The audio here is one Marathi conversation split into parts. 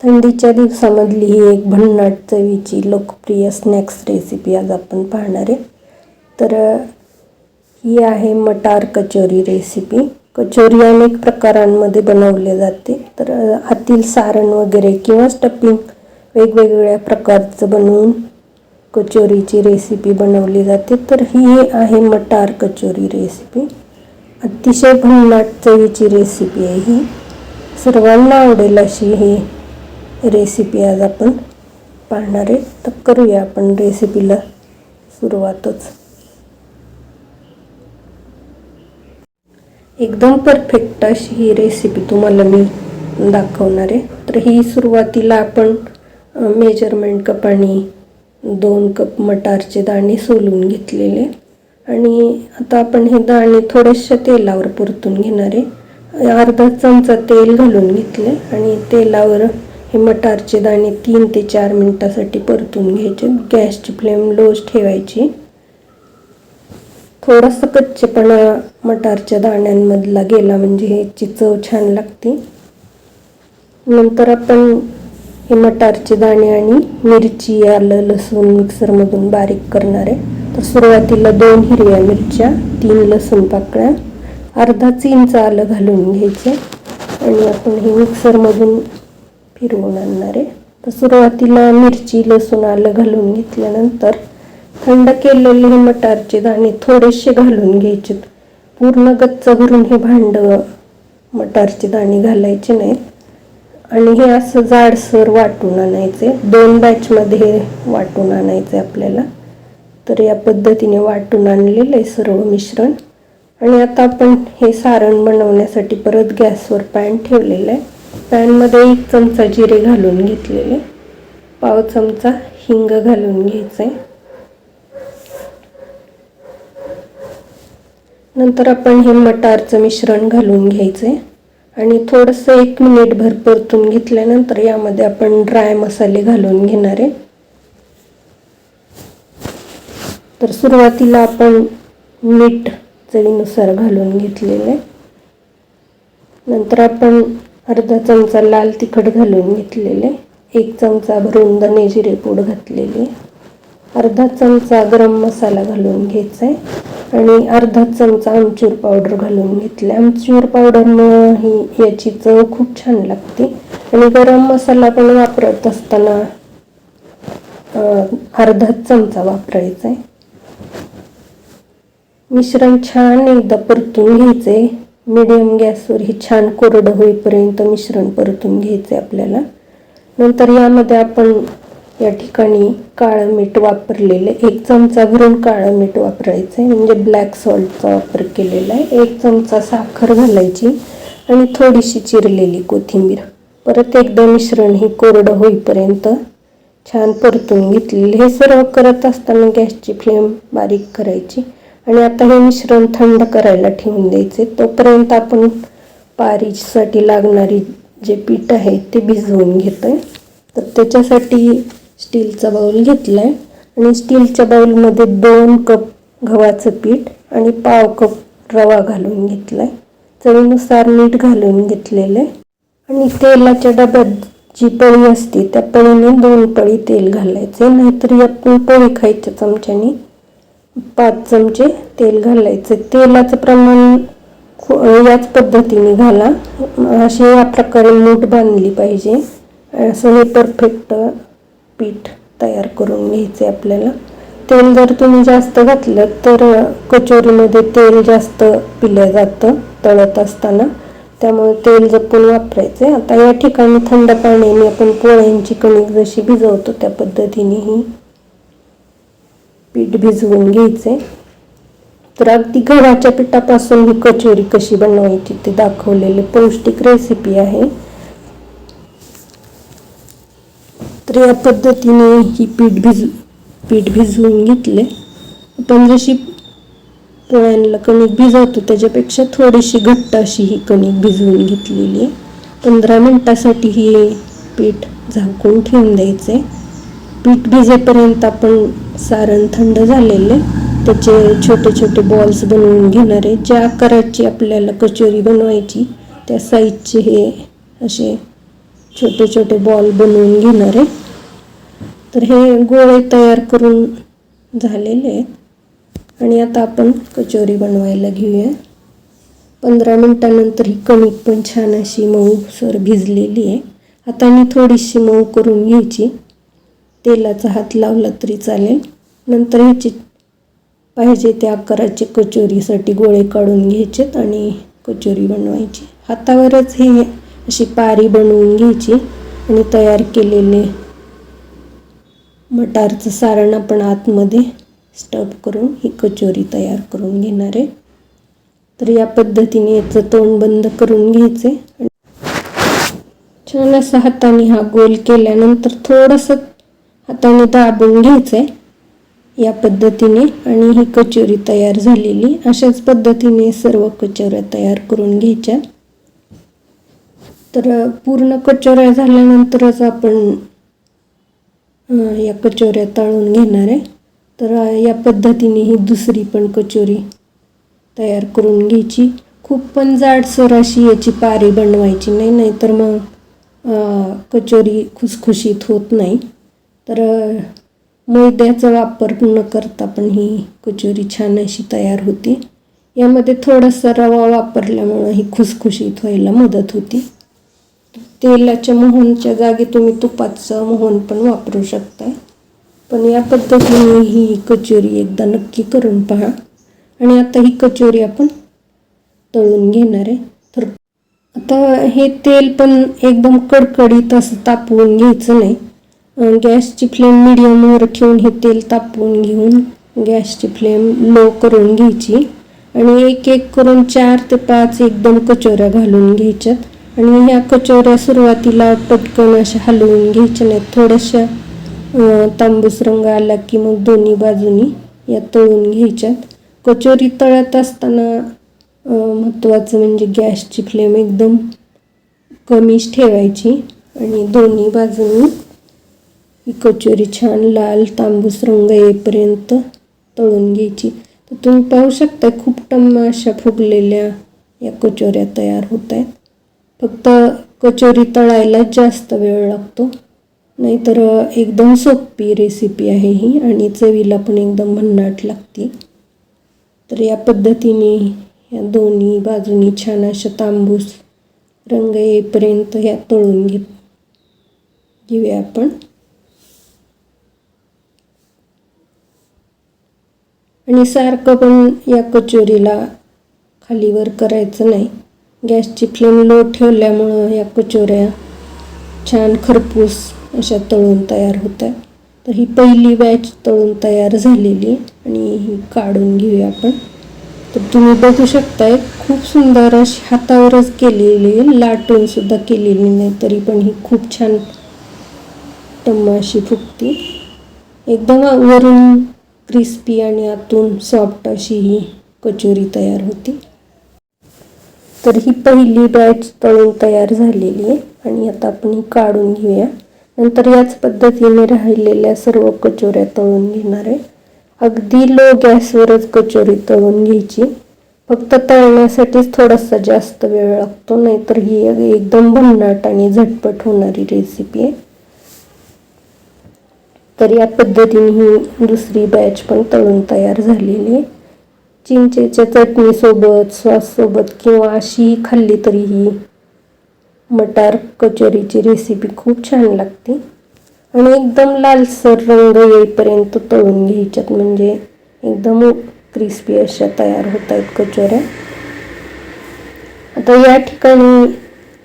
थंडीच्या दिवसामधली ही एक भन्नाट चवीची लोकप्रिय स्नॅक्स रेसिपी आज आपण पाहणार आहे. तर ही आहे मटार कचोरी रेसिपी कचोरी अनेक प्रकारांमध्ये बनवले जाते. तर आतील सारण वगैरे किंवा स्टपिंग वेगवेगळ्या प्रकारचं बनवून कचोरीची रेसिपी बनवली जाते. तर ही आहे मटार कचोरी रेसिपी अतिशय भन्नाट चवीची रेसिपी आहे ही. सर्वांना आवडेल अशी ही रेसिपी आज आपण पाहणार आहे. तर करूया आपण रेसिपीला सुरुवातच. एकदम परफेक्ट अशी ही रेसिपी तुम्हाला मी दाखवणार आहे. तर ही सुरुवातीला आपण मेजरमेंट कपाने दोन कप मटारचे दाणे सोलून घेतलेले. आणि आता आपण हे दाणे थोड्याशा तेलावर परतून घेणार आहे. अर्धा चमचा तेल घालून घेतले आणि तेलावर हे मटारचे दाणे तीन ते चार मिनिटासाठी परतून घ्यायचे. गॅसची फ्लेम लोज ठेवायची. थोडासा कच्चेपणा मटारच्या दाण्यांमधला गेला म्हणजे ह्याची चव छान लागते. नंतर आपण हे मटारचे दाणे आणि मिरची आलं लसूण मिक्सरमधून बारीक करणार आहे. तर सुरुवातीला दोन हिरव्या मिरच्या तीन लसूण पाकळ्या अर्धा चिंच आलं घालून घ्यायचे. आणि आपण हे मिक्सरमधून फिरवून आणणार आहे. तर सुरुवातीला मिरची लसूण आलं घालून घेतल्यानंतर थंड केलेले हे मटारचे दाणे थोडेसे घालून घ्यायचे. पूर्ण गच्च भरून हे भांड मटारचे दाणे घालायचे नाहीत. आणि हे असं जाडसर वाटून आणायचे. दोन बॅचमध्ये वाटून आणायचे आपल्याला. तर या पद्धतीने वाटून आणलेलं आहे सर्व मिश्रण. आणि आता आपण हे सारण बनवण्यासाठी परत गॅसवर पॅन ठेवलेलं आहे. पॅनमध्ये एक चमचा जिरे घालून घेतलेले. पाव चमचा हिंग घालून घ्यायचं. आहे नंतर आपण हे मटारचं मिश्रण घालून घ्यायचं. आहे आणि थोडंसं एक मिनिटभर परतून घेतल्यानंतर यामध्ये आपण ड्राय मसाले घालून घेणार आहे. तर सुरुवातीला आपण मीठ चवीनुसार घालून घेतलेलं आहे. नंतर आपण अर्धा चमचा लाल तिखट घालून घेतलेले एक चमचा भरून धने जिरे पूड घातलेली अर्धा चमचा गरम मसाला घालून घ्यायचा आहे आणि अर्धा चमचा आमचूर पावडर घालून घेतले. आमचूर पावडरनं ही याची चव खूप छान लागते आणि गरम मसाला पण वापरत असताना अर्धा चमचा वापरायचा आहे. मिश्रण छान एकदा परतून घ्यायचे मिडियम गॅसवर हे छान कोरडं होईपर्यंत मिश्रण परतून घ्यायचं आहे आपल्याला. नंतर यामध्ये आपण या ठिकाणी काळं मीठ वापरलेलं एक चमचा भरून काळं मीठ वापरायचं आहे म्हणजे ब्लॅक सॉल्टचा वापर केलेला आहे. एक चमचा साखर घालायची आणि थोडीशी चिरलेली कोथिंबीर. परत एकदा मिश्रण हे कोरडं होईपर्यंत छान परतून घेतलेलं हे सर्व करत असताना गॅसची फ्लेम बारीक करायची. आणि आता हे मिश्रण थंड करायला ठेवून द्यायचे. तोपर्यंत आपण पारीसाठी लागणारी जे पीठ आहे ते भिजवून घेतो आहे तर त्याच्यासाठी स्टीलचा बाऊल घेतला आहे आणि स्टीलच्या बाऊलमध्ये दोन कप गव्हाचं पीठ आणि पाव कप रवा घालून घेतला आहे चवीनुसार मीठ घालून घेतलेलं आहे आणि तेलाच्या डब्यात जी पळी असते त्या पळीने दोन पळी तेल घालायचे नाहीतर आपण पोळी खायच्या चमच्याने पाच चमचे तेल घालायचे. तेलाचं प्रमाण याच पद्धतीने घाला. अशी या प्रकारे मूठ बांधली पाहिजे. असं हे परफेक्ट पीठ तयार करून घ्यायचे आपल्याला. तेल जर तुम्ही जास्त घातलं तर कचोरीमध्ये तेल जास्त पिलं जातं तळत असताना. त्यामुळे तेल जपून वापरायचे आता या ठिकाणी थंड पाण्याने आपण पोळ्यांची कणिक जशी भिजवतो त्या पद्धतीने ही पीठ भिजवून घ्यायचे तर अगदी गव्हाच्या पिठापासून ही कचोरी कशी बनवायची ते दाखवलेली पौष्टिक रेसिपी आहे. तर या पद्धतीने ही पीठ भिज पीठ भिजवून घेतले आपण जशी पोळ्यांना कणिक भिजवतो त्याच्यापेक्षा थोडीशी घट्ट अशी ही कणिक भिजवून घेतलेली आहे. पंधरा मिनटासाठी ही पीठ झाकून ठेवून द्यायचे पीठ भिजेपर्यंत आपण सारण थंड झालेले. त्याचे छोटे छोटे बॉल्स बनवून घेणार आहे. ज्या आकाराची आपल्याला कचोरी बनवायची त्या साईजचे हे असे छोटे छोटे बॉल बनवून घेणार आहे. तर हे गोळे तयार करून झालेले आहेत. आणि आता आपण कचोरी बनवायला घेऊया. पंधरा मिनटानंतर ही कणिक पण छान अशी मऊ सर भिजलेली आहे. हाताने थोडीशी मऊ करून घ्यायची. तेलाचा हात लावला तरी चालेल. नंतर ह्याची पाहिजे त्या आकाराचे कचोरीसाठी गोळे काढून घ्यायचेत आणि कचोरी बनवायची. हातावरच हे अशी पारी बनवून घ्यायची आणि तयार केलेले मटारचं सारण आपण आतमध्ये स्टफ करून ही कचोरी तयार करून घेणार आहे. तर या पद्धतीने याचं तोंड बंद करून घ्यायचे. छान असं हाताने हा गोल केल्यानंतर थोडंसं हाताने दाबून घ्यायचं आहे या पद्धतीने आणि ही कचोरी तयार झालेली. अशाच पद्धतीने सर्व कचोऱ्या तयार करून घ्यायच्या. तर पूर्ण कचोऱ्या झाल्यानंतरच आपण या कचोऱ्या तळून घेणार आहे. तर या पद्धतीने ही दुसरी पण कचोरी तयार करून घ्यायची. खूप पण जाडसर अशी याची पारी बनवायची नाही नाहीतर मग कचोरी खुसखुशीत होत नाही. तर मैद्याचा वापर न करता पण ही कचोरी छान अशी तयार होती. यामध्ये थोडासा रवा वापरल्यामुळं ही खुसखुशीत व्हायला मदत होती. तेलाच्या मोहनच्या जागी तुम्ही तुपाचं मोहन पण वापरू शकता पण या पद्धतीने ही कचोरी एकदा नक्की करून पहा. आणि आता ही कचोरी आपण तळून घेणार आहे. तर आता हे तेल पण एकदम कडकडीत असं तापवून घ्यायचं नाही. गॅसची फ्लेम मिडियमवर ठेवून हे तेल तापवून घेऊन गॅसची फ्लेम लो करून घ्यायची. आणि एक एक करून चार ते पाच एकदम कचोऱ्या घालून घ्यायच्यात. आणि ह्या कचोऱ्या सुरुवातीला पटकन अशा हलवून घ्यायच्या नाहीत. थोड्याशा तांबूस रंग आला की मग दोन्ही बाजूनी या तळून घ्यायच्यात. कचोरी तळत असताना महत्त्वाचं म्हणजे गॅसची फ्लेम एकदम कमीच ठेवायची. आणि दोन्ही बाजूनी ही कचोरी छान लाल तांबूस रंग येईपर्यंत तळून घ्यायची. तर तुम्ही पाहू शकता खूप टम्मा अशा फुगलेल्या या कचोऱ्या तयार होत आहेत फक्त कचोरी तळायला जास्त वेळ लागतो. नाहीतर एकदम सोपी रेसिपी आहे ही आणि चवीला पण एकदम भन्नाट लागते. तर या पद्धतीने या दोन्ही बाजूनी छान अशा तांबूस रंग येईपर्यंत ह्या तळून घेत घेऊया आपण. आणि सारखं पण या कचोरीला खालीवर करायचं नाही. गॅसची फ्लेम लो ठेवल्यामुळं या कचोऱ्या छान खरपूस अशा तळून तयार होतात. तर ही पहिली बॅच तळून तयार झालेली आहे आणि ही काढून घेऊया आपण. तर तुम्ही बघू शकताय खूप सुंदर अशी हातावरच केलेली आहे लाटून सुद्धा केलेली नाही तरी पण ही खूप छान टम्मा अशी फुगती एकदम वरून क्रिस्पी आणि आतून सॉफ्ट अशी ही कचोरी तयार होती. तर ही पहिली बॅच तळून तयार झालेली आहे आणि आता आपण ही काढून घेऊया. नंतर याच पद्धतीने राहिलेल्या सर्व कचोऱ्या तळून घेणार आहे. अगदी लो गॅसवरच कचोरी तळून घ्यायची. फक्त तळण्यासाठीच थोडासा जास्त वेळ लागतो नाहीतर ही एकदम भन्नाट आणि झटपट होणारी रेसिपी आहे. तर या पद्धतीने ही दुसरी बॅच पण तळून तयार झालेली आहे. चिंचेच्या चटणीसोबत सॉससोबत किंवा अशी खाल्ली तरी ही मटार कचोरीची रेसिपी खूप छान लागते. आणि एकदम लालसर रंग येईपर्यंत तळून घ्यायच्यात. म्हणजे एकदम क्रिस्पी अशा तयार होत आहेत कचोऱ्या. आता या ठिकाणी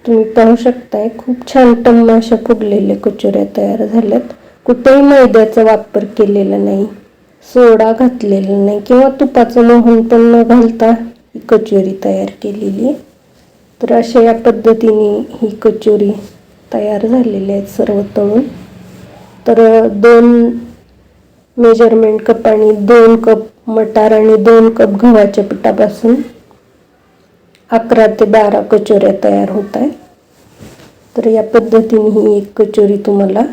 तुम्ही पाहू शकताय खूप छान टम्मा अशा फुगलेल्या कचोऱ्या तयार झाल्यात. कुठेही मैद्याचा वापर केलेला नाही सोडा घातलेला नाही किंवा तुपाचं मोहन पण न घालता ही कचोरी तयार केलेली आहे. तर अशा या पद्धतीने ही कचोरी तयार झालेली आहेत सर्व तळून. तर दोन मेजरमेंट कप आणि दोन कप मटार आणि दोन कप गव्हाच्या पिठापासून अकरा ते बारा कचोऱ्या तयार होत आहेत. तर या पद्धतीने ही एक कचोरी तुम्हाला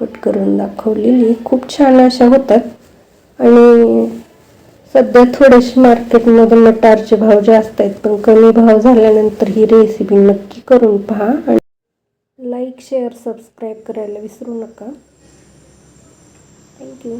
कट करून दाखवलेली. खूप छान अशा होतात. आणि सध्या थोडेसे मार्केटमध्ये मटारचे भाव जास्त आहेत पण कमी भाव झाल्यानंतर ही रेसिपी नक्की करून पहा आणि लाईक शेअर सबस्क्राईब करायला विसरू नका. थँक्यू